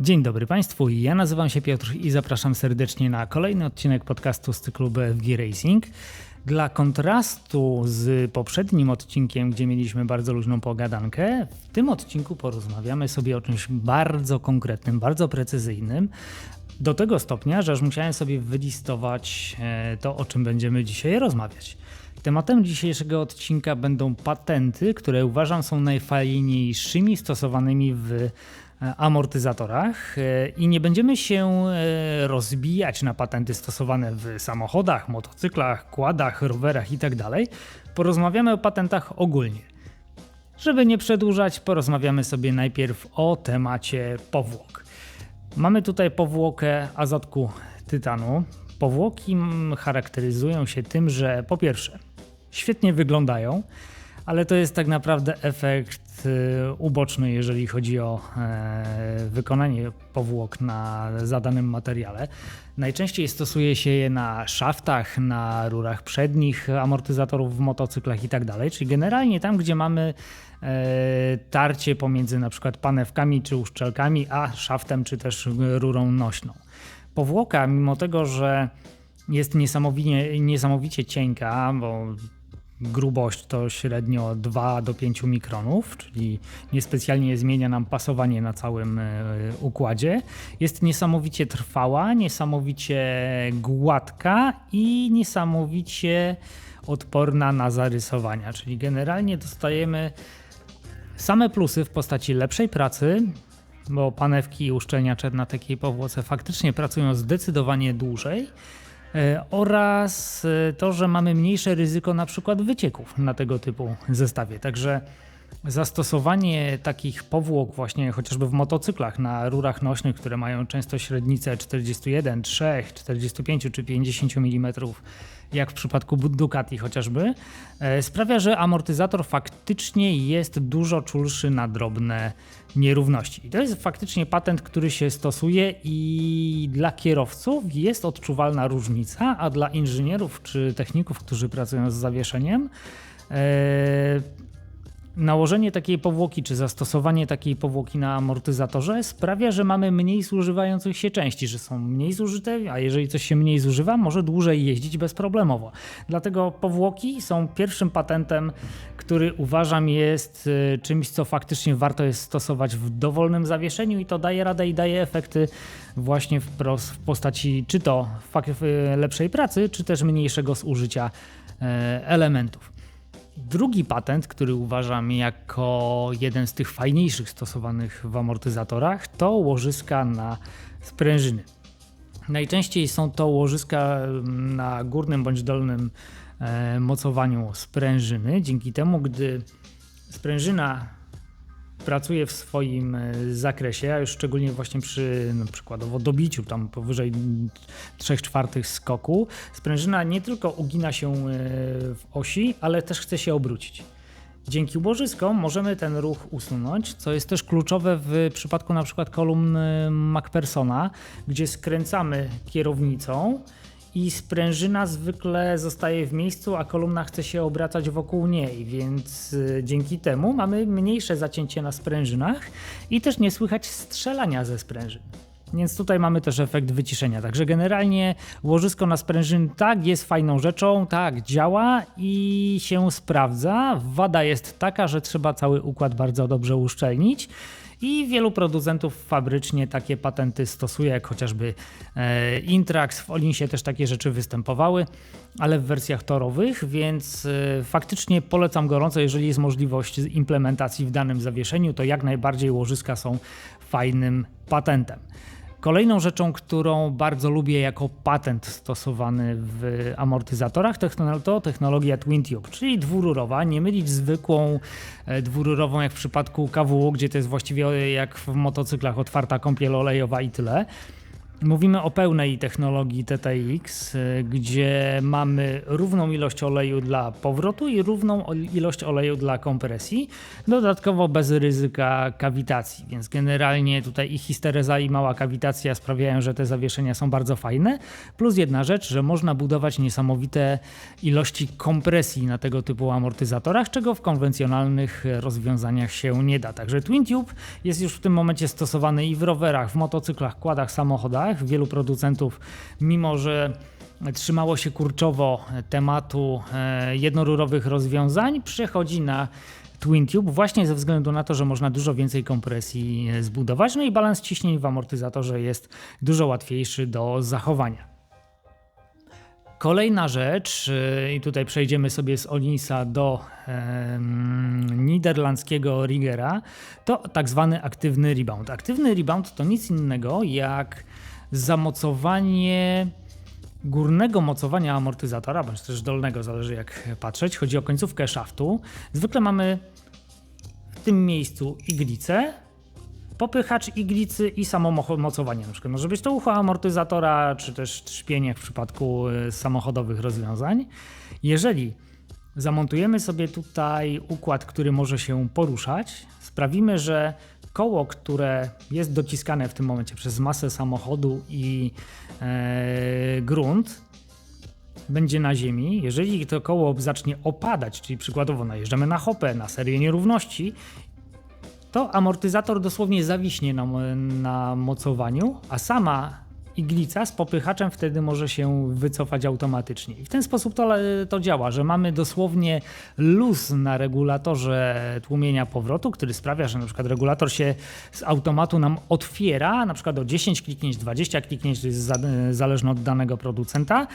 Dzień dobry Państwu, ja nazywam się Piotr i zapraszam serdecznie na kolejny odcinek podcastu z cyklu BFG Racing. Dla kontrastu z poprzednim odcinkiem, gdzie mieliśmy bardzo luźną pogadankę, w tym odcinku porozmawiamy sobie o czymś bardzo konkretnym, bardzo precyzyjnym. Do tego stopnia, że aż musiałem sobie wylistować e, to, o czym będziemy dzisiaj rozmawiać. Tematem dzisiejszego odcinka będą patenty, które uważam są najfajniejszymi stosowanymi w amortyzatorach e, i nie będziemy się e, rozbijać na patenty stosowane w samochodach, motocyklach, kładach, rowerach itd. Tak Porozmawiamy o patentach ogólnie. Żeby nie przedłużać, porozmawiamy sobie najpierw o temacie powłok. Mamy tutaj powłokę azotku tytanu. Powłoki charakteryzują się tym, że po pierwsze świetnie wyglądają, ale to jest tak naprawdę efekt y, uboczny, jeżeli chodzi o e, wykonanie powłok na zadanym materiale. Najczęściej stosuje się je na szaftach, na rurach przednich amortyzatorów w motocyklach itd. Tak Czyli generalnie tam, gdzie mamy e, tarcie pomiędzy na przykład panewkami czy uszczelkami, a szaftem czy też rurą nośną. Powłoka, mimo tego, że jest niesamowicie, niesamowicie cienka, bo grubość to średnio 2 do 5 mikronów, czyli niespecjalnie zmienia nam pasowanie na całym e, układzie. Jest niesamowicie trwała, niesamowicie gładka i niesamowicie odporna na zarysowania, czyli generalnie dostajemy same plusy w postaci lepszej pracy, bo panewki i uszczelniacze na takiej powłoce faktycznie pracują zdecydowanie dłużej oraz e, to, że mamy mniejsze ryzyko na przykład wycieków na tego typu zestawie. Także zastosowanie takich powłok właśnie chociażby w motocyklach na rurach nośnych, które mają często średnicę 41, 3, 45 czy 50 mm, jak w przypadku Ducati chociażby, e, sprawia, że amortyzator faktycznie jest dużo czulszy na drobne nierówności. I to jest faktycznie patent, który się stosuje i dla kierowców jest odczuwalna różnica, a dla inżynierów czy techników, którzy pracują z zawieszeniem, e, Nałożenie takiej powłoki czy zastosowanie takiej powłoki na amortyzatorze sprawia, że mamy mniej zużywających się części, że są mniej zużyte, a jeżeli coś się mniej zużywa, może dłużej jeździć bezproblemowo. Dlatego powłoki są pierwszym patentem, który uważam jest y, czymś, co faktycznie warto jest stosować w dowolnym zawieszeniu i to daje radę i daje efekty właśnie w postaci czy to lepszej pracy, czy też mniejszego zużycia e, elementów. Drugi patent, który uważam jako jeden z tych fajniejszych stosowanych w amortyzatorach, to łożyska na sprężyny. Najczęściej są to łożyska na górnym bądź dolnym e, mocowaniu sprężyny. Dzięki temu, gdy sprężyna pracuje w swoim e, zakresie, a już szczególnie właśnie przy no, przykładowo dobiciu tam powyżej 3 czwartych skoku, sprężyna nie tylko ugina się e, w osi, ale też chce się obrócić. Dzięki łożyskom możemy ten ruch usunąć, co jest też kluczowe w przypadku na przykład kolumn e, MacPersona, gdzie skręcamy kierownicą i sprężyna zwykle zostaje w miejscu, a kolumna chce się obracać wokół niej, więc y, dzięki temu mamy mniejsze zacięcie na sprężynach i też nie słychać strzelania ze sprężyn. Więc tutaj mamy też efekt wyciszenia. Także generalnie łożysko na sprężyn tak jest fajną rzeczą, tak działa i się sprawdza. Wada jest taka, że trzeba cały układ bardzo dobrze uszczelnić. I wielu producentów fabrycznie takie patenty stosuje, jak chociażby e, Intrax, w Olinsie też takie rzeczy występowały, ale w wersjach torowych, więc e, faktycznie polecam gorąco, jeżeli jest możliwość implementacji w danym zawieszeniu, to jak najbardziej łożyska są fajnym patentem. Kolejną rzeczą, którą bardzo lubię jako patent stosowany w amortyzatorach, to technologia Twin Tube, czyli dwururowa, nie mylić zwykłą e, dwururową jak w przypadku KW, gdzie to jest właściwie jak w motocyklach otwarta kąpiel olejowa i tyle. Mówimy o pełnej technologii TTX, y, gdzie mamy równą ilość oleju dla powrotu i równą ilość oleju dla kompresji, dodatkowo bez ryzyka kawitacji, więc generalnie tutaj i histereza i mała kawitacja sprawiają, że te zawieszenia są bardzo fajne, plus jedna rzecz, że można budować niesamowite ilości kompresji na tego typu amortyzatorach, czego w konwencjonalnych rozwiązaniach się nie da. Także TwinTube jest już w tym momencie stosowany i w rowerach, w motocyklach, kładach, samochodach, Wielu producentów, mimo że trzymało się kurczowo tematu e, jednorurowych rozwiązań, przechodzi na TwinTube właśnie ze względu na to, że można dużo więcej kompresji e, zbudować, no i balans ciśnień w amortyzatorze jest dużo łatwiejszy do zachowania. Kolejna rzecz, e, i tutaj przejdziemy sobie z Olinsa do e, niderlandzkiego Rigera, to tak zwany aktywny rebound. Aktywny rebound to nic innego jak zamocowanie górnego mocowania amortyzatora, bądź też dolnego, zależy jak patrzeć. Chodzi o końcówkę szaftu. Zwykle mamy w tym miejscu iglicę, popychacz iglicy i samo mocowanie. Na przykład może być to ucho amortyzatora, czy też trzpienie w przypadku e, samochodowych rozwiązań. Jeżeli zamontujemy sobie tutaj układ, który może się poruszać, sprawimy, że koło, które jest dociskane w tym momencie przez masę samochodu i e, grunt, będzie na ziemi. Jeżeli to koło zacznie opadać, czyli przykładowo najeżdżamy na hopę, na serię nierówności, to amortyzator dosłownie zawiśnie na, na mocowaniu, a sama iglica z popychaczem wtedy może się wycofać automatycznie. I w ten sposób to, to działa, że mamy dosłownie luz na regulatorze tłumienia powrotu, który sprawia, że na przykład regulator się z automatu nam otwiera, na przykład o 10 kliknięć, 20 kliknięć, to jest za, zależne od danego producenta.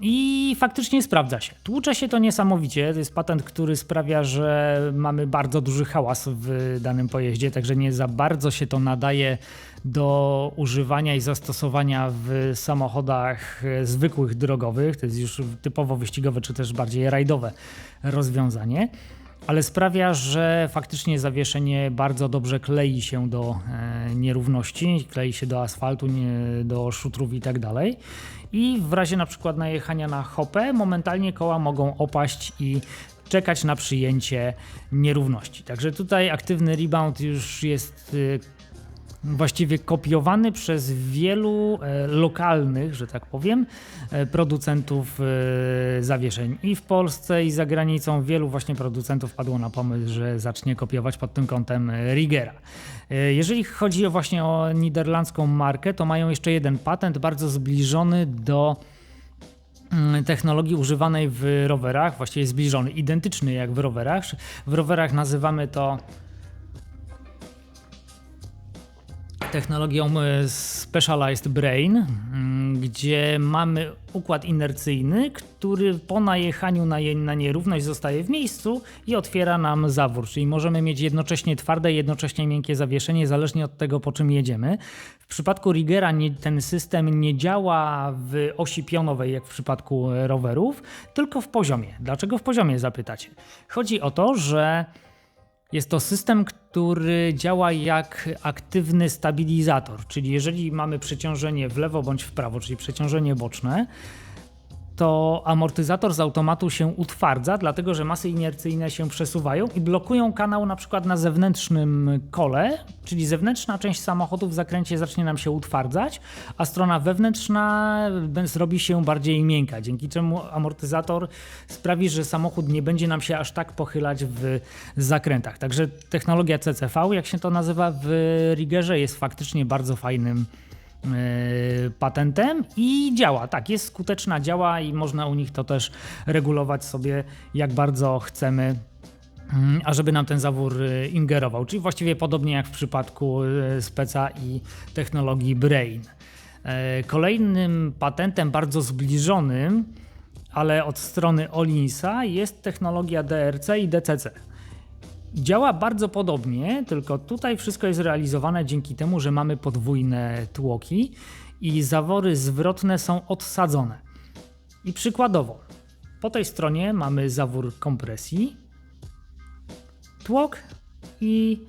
I faktycznie sprawdza się. Tłucze się to niesamowicie. To jest patent, który sprawia, że mamy bardzo duży hałas w danym pojeździe, także nie za bardzo się to nadaje do używania i zastosowania w samochodach zwykłych drogowych. To jest już typowo wyścigowe, czy też bardziej rajdowe rozwiązanie ale sprawia, że faktycznie zawieszenie bardzo dobrze klei się do e, nierówności, klei się do asfaltu, do szutrów i tak dalej. I w razie na przykład najechania na hopę, momentalnie koła mogą opaść i czekać na przyjęcie nierówności. Także tutaj aktywny rebound już jest e, właściwie kopiowany przez wielu e, lokalnych, że tak powiem, e, producentów e, zawieszeń. I w Polsce, i za granicą wielu właśnie producentów padło na pomysł, że zacznie kopiować pod tym kątem Rigera. Jeżeli chodzi właśnie o niderlandzką markę, to mają jeszcze jeden patent bardzo zbliżony do mm, technologii używanej w rowerach, właściwie zbliżony, identyczny jak w rowerach. W rowerach nazywamy to technologią e, Specialized Brain, mm, gdzie mamy układ inercyjny, który po najechaniu na, na nierówność zostaje w miejscu i otwiera nam zawór, czyli możemy mieć jednocześnie twarde i jednocześnie miękkie zawieszenie, zależnie od tego, po czym jedziemy. W przypadku Rigera nie, ten system nie działa w osi pionowej, jak w przypadku rowerów, tylko w poziomie. Dlaczego w poziomie, zapytacie? Chodzi o to, że jest to system, który działa jak aktywny stabilizator, czyli jeżeli mamy przeciążenie w lewo bądź w prawo, czyli przeciążenie boczne, to amortyzator z automatu się utwardza, dlatego że masy inercyjne się przesuwają i blokują kanał na przykład na zewnętrznym kole, czyli zewnętrzna część samochodu w zakręcie zacznie nam się utwardzać, a strona wewnętrzna zrobi się bardziej miękka, dzięki czemu amortyzator sprawi, że samochód nie będzie nam się aż tak pochylać w zakrętach. Także technologia CCV, jak się to nazywa w Riggerze, jest faktycznie bardzo fajnym patentem i działa. Tak, jest skuteczna, działa i można u nich to też regulować sobie, jak bardzo chcemy mm, ażeby nam ten zawór yy, ingerował, czyli właściwie podobnie jak w przypadku yy, speca i technologii Brain. Kolejnym patentem bardzo zbliżonym, ale od strony Olinsa jest technologia DRC i DCC. Działa bardzo podobnie, tylko tutaj wszystko jest realizowane dzięki temu, że mamy podwójne tłoki i zawory zwrotne są odsadzone. I przykładowo, po tej stronie mamy zawór kompresji, tłok i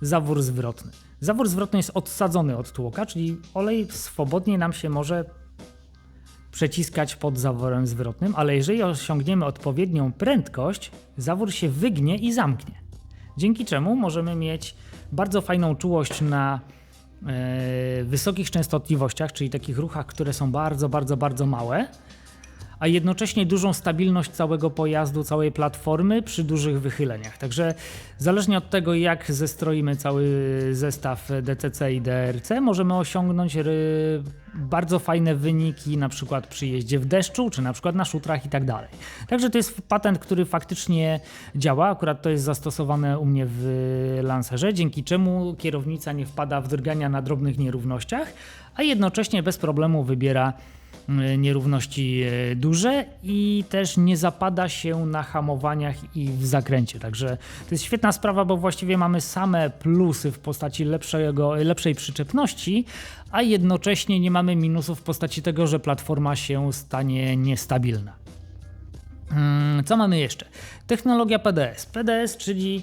zawór zwrotny. Zawór zwrotny jest odsadzony od tłoka, czyli olej swobodnie nam się może przeciskać pod zaworem zwrotnym, ale jeżeli osiągniemy odpowiednią prędkość, zawór się wygnie i zamknie. Dzięki czemu możemy mieć bardzo fajną czułość na e, wysokich częstotliwościach, czyli takich ruchach, które są bardzo, bardzo, bardzo małe a jednocześnie dużą stabilność całego pojazdu, całej platformy przy dużych wychyleniach. Także zależnie od tego, jak zestroimy cały zestaw DTC i DRC, możemy osiągnąć bardzo fajne wyniki, na przykład przy jeździe w deszczu, czy na przykład na szutrach i tak dalej. Także to jest patent, który faktycznie działa. Akurat to jest zastosowane u mnie w Lancerze, dzięki czemu kierownica nie wpada w drgania na drobnych nierównościach, a jednocześnie bez problemu wybiera nierówności e, duże i też nie zapada się na hamowaniach i w zakręcie. Także to jest świetna sprawa, bo właściwie mamy same plusy w postaci lepszego, lepszej przyczepności, a jednocześnie nie mamy minusów w postaci tego, że platforma się stanie niestabilna. Hmm, co mamy jeszcze? Technologia PDS. PDS, czyli E,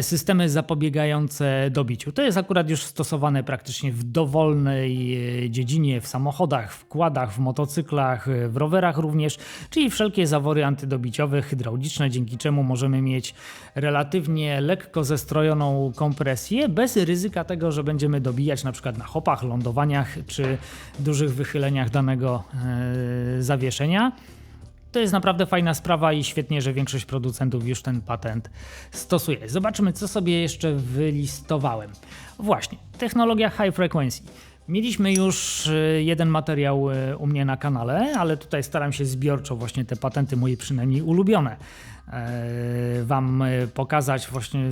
systemy zapobiegające dobiciu. To jest akurat już stosowane praktycznie w dowolnej e, dziedzinie, w samochodach, w kładach, w motocyklach, e, w rowerach również, czyli wszelkie zawory antydobiciowe, hydrauliczne, dzięki czemu możemy mieć relatywnie lekko zestrojoną kompresję, bez ryzyka tego, że będziemy dobijać na przykład na hopach, lądowaniach czy dużych wychyleniach danego zawieszenia. To jest naprawdę fajna sprawa i świetnie, że większość producentów już ten patent stosuje. Zobaczmy, co sobie jeszcze wylistowałem. Właśnie, technologia high frequency. Mieliśmy już e, jeden materiał e, u mnie na kanale, ale tutaj staram się zbiorczo właśnie te patenty moje przynajmniej ulubione e, Wam pokazać, właśnie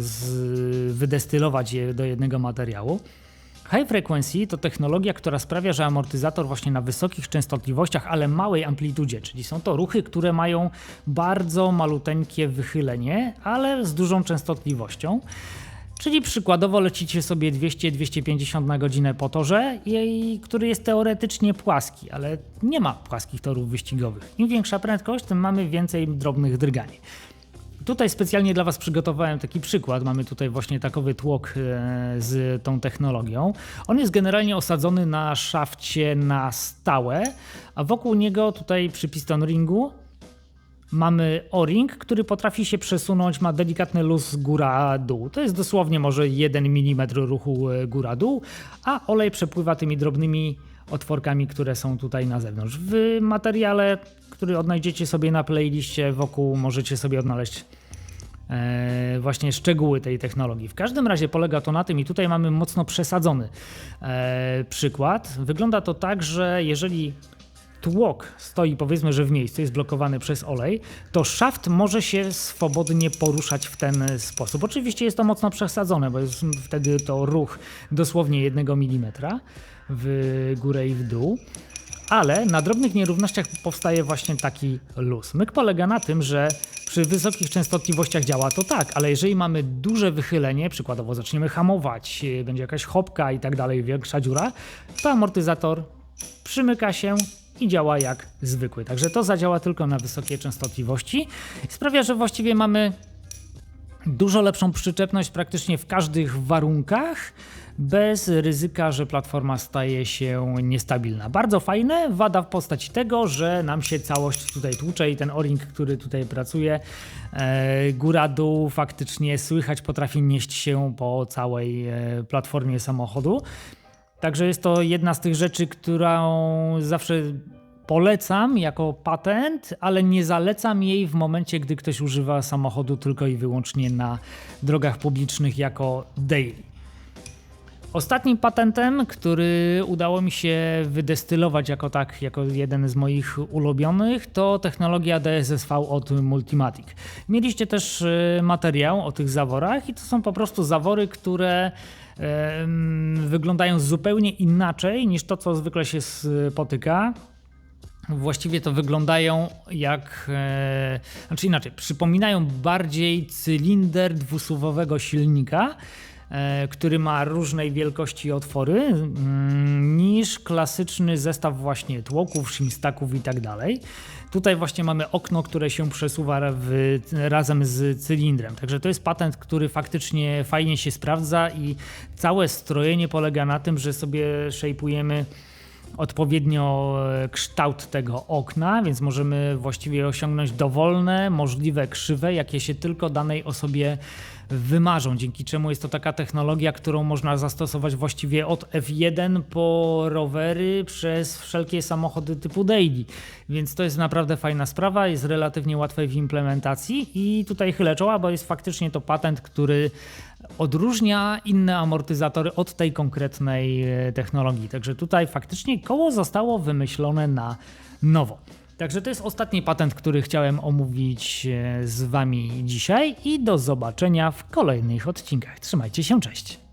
wydestylować je do jednego materiału. High frequency to technologia, która sprawia, że amortyzator właśnie na wysokich częstotliwościach, ale małej amplitudzie, czyli są to ruchy, które mają bardzo maluteńkie wychylenie, ale z dużą częstotliwością. Czyli przykładowo lecicie sobie 200-250 na godzinę po torze, który jest teoretycznie płaski, ale nie ma płaskich torów wyścigowych. Im większa prędkość, tym mamy więcej drobnych drgań. Tutaj specjalnie dla Was przygotowałem taki przykład. Mamy tutaj właśnie takowy tłok e, z tą technologią. On jest generalnie osadzony na szafcie na stałe, a wokół niego tutaj przy piston ringu mamy o-ring, który potrafi się przesunąć, ma delikatny luz góra-dół. To jest dosłownie może 1 mm ruchu e, góra-dół, a olej przepływa tymi drobnymi otworkami, które są tutaj na zewnątrz. W materiale, który odnajdziecie sobie na playliście wokół, możecie sobie odnaleźć E, właśnie szczegóły tej technologii. W każdym razie polega to na tym, i tutaj mamy mocno przesadzony e, przykład. Wygląda to tak, że jeżeli tłok stoi powiedzmy, że w miejscu, jest blokowany przez olej, to szaft może się swobodnie poruszać w ten sposób. Oczywiście jest to mocno przesadzone, bo jest wtedy to ruch dosłownie jednego milimetra w górę i w dół ale na drobnych nierównościach powstaje właśnie taki luz. Myk polega na tym, że przy wysokich częstotliwościach działa to tak, ale jeżeli mamy duże wychylenie, przykładowo zaczniemy hamować, będzie jakaś chopka i tak dalej, większa dziura, to amortyzator przymyka się i działa jak zwykły. Także to zadziała tylko na wysokie częstotliwości. Sprawia, że właściwie mamy dużo lepszą przyczepność praktycznie w każdych warunkach bez ryzyka, że platforma staje się niestabilna. Bardzo fajne, wada w postaci tego, że nam się całość tutaj tłucze i ten o-ring, który tutaj pracuje, e, góra-dół faktycznie słychać potrafi nieść się po całej e, platformie samochodu. Także jest to jedna z tych rzeczy, którą zawsze polecam jako patent, ale nie zalecam jej w momencie, gdy ktoś używa samochodu tylko i wyłącznie na drogach publicznych jako daily. Ostatnim patentem, który udało mi się wydestylować jako tak, jako jeden z moich ulubionych, to technologia DSSV od Multimatic. Mieliście też e, materiał o tych zaworach i to są po prostu zawory, które wyglądają zupełnie inaczej niż to, co zwykle się spotyka. Właściwie to wyglądają jak, e, znaczy inaczej, przypominają bardziej cylinder dwusuwowego silnika, e, który ma różnej wielkości otwory mm, niż klasyczny zestaw właśnie tłoków, shimstaków i tak dalej. Tutaj właśnie mamy okno, które się przesuwa w, razem z cylindrem. Także to jest patent, który faktycznie fajnie się sprawdza i całe strojenie polega na tym, że sobie szejpujemy odpowiednio e, kształt tego okna, więc możemy właściwie osiągnąć dowolne, możliwe krzywe, jakie się tylko danej osobie wymarzą, dzięki czemu jest to taka technologia, którą można zastosować właściwie od F1 po rowery przez wszelkie samochody typu daily. Więc to jest naprawdę fajna sprawa, jest relatywnie łatwej w implementacji i tutaj chylę czoła, bo jest faktycznie to patent, który odróżnia inne amortyzatory od tej konkretnej e, technologii. Także tutaj faktycznie koło zostało wymyślone na nowo. Także to jest ostatni patent, który chciałem omówić e, z Wami dzisiaj i do zobaczenia w kolejnych odcinkach. Trzymajcie się, cześć.